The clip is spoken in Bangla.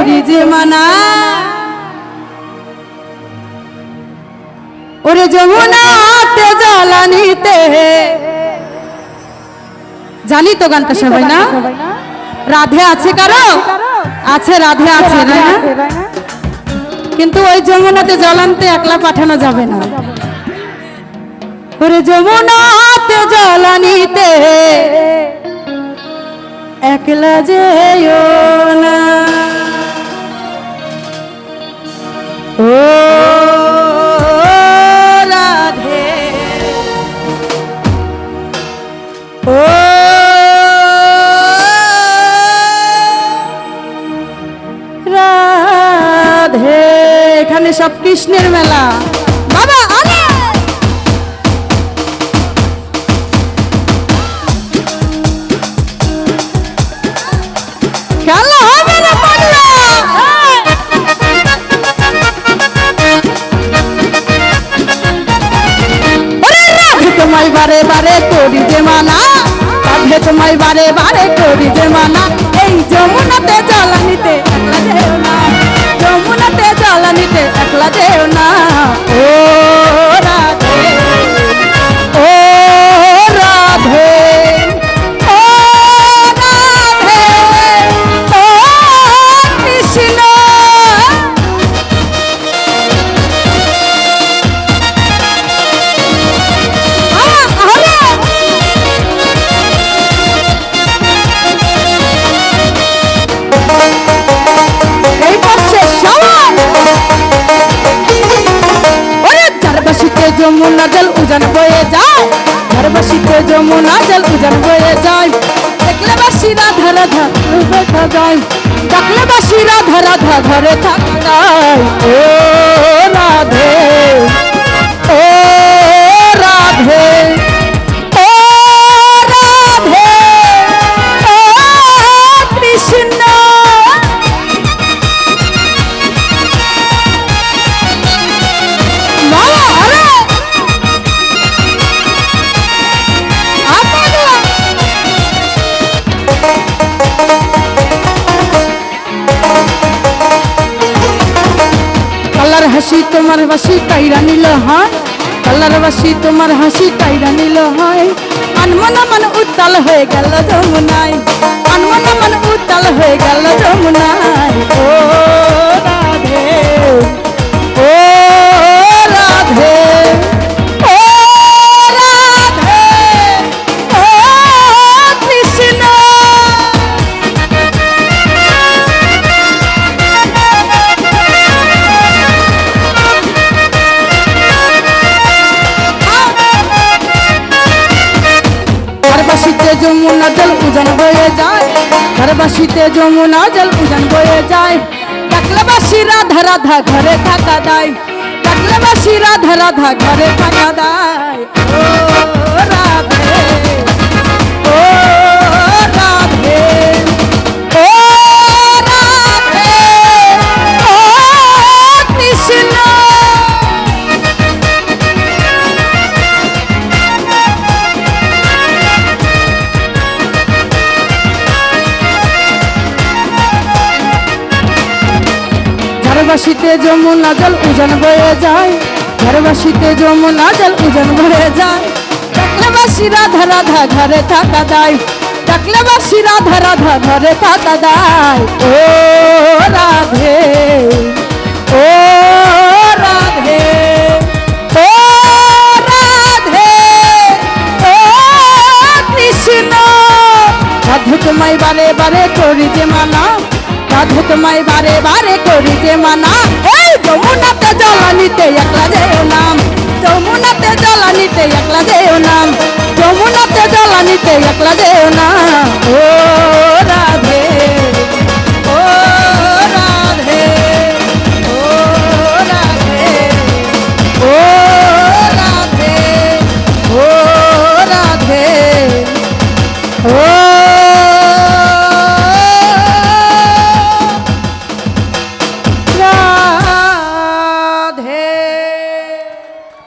করি যে মানা। ওরে যমুনাতে জ্বালানিতে। জানি তো গানটা সবাই না? রাধে আছে কারও? আছে রাধে আছে না? কিন্তু ওই যমুনাতে জলান্তে একলা পাঠানো যাবে না। ওরে যমুনাতে জলানিতে একলা যেও না। রাধে এখানে সব কৃষ্ণের মেলা। বাবা তোমায় বারে বারে করি যে মানা তোমায় বারে বারে করি যে মানা। যমুনা জল উজান বয়ে যায়। চারবাসিতে যমুনা জল উজান বয়ে যায়। দেখলে বাসি রাধা রাধা দেখা যায় দেখলে বাসি রাধা রাধা ঘরে থাকা ও রাধে, ও হাসি, তোমার বাসি কাইরা নিল, হয়। কালার বাসি, তোমার হাসি কাইরা নিল, হয়। আনমনা মন উত্তাল হয়ে গেল যমুনায়। আনমনা মন উত্তাল যমুনা জল উজান বয়ে যায়। ঘরবাসীতে যমুনা জল উজান বয়ে যায়। ডাকলেবাসী রাধা রাধা ঘরে থাকা দায়। ডাকলেবাসী রাধা রাধা ঘরে থাকা দায়। ও ঘরবাসীতে যমুনা জল উজান বয়ে যায়। ঘরবাসীতে যমুনা জল উজান বয়ে যায়। ডাকলেবাসী রাধা রাধা ঘরে থাকা দায়। ডাকলেবাসী রাধা রাধা ঘরে থাকা দায়। ও রাধে ও রাধে ও রাধে, ও কৃষ্ণ। সাধু তোমায় বারে বারে করি যে মানা সাধু তোমায় বারে বারে করি যে মানা। এই যমুনাতে জলানিতে একলা যেও নাম যমুনাতে জলানিতে একলা যেও নাম যমুনাতে জলানিতে একলা যেও নাম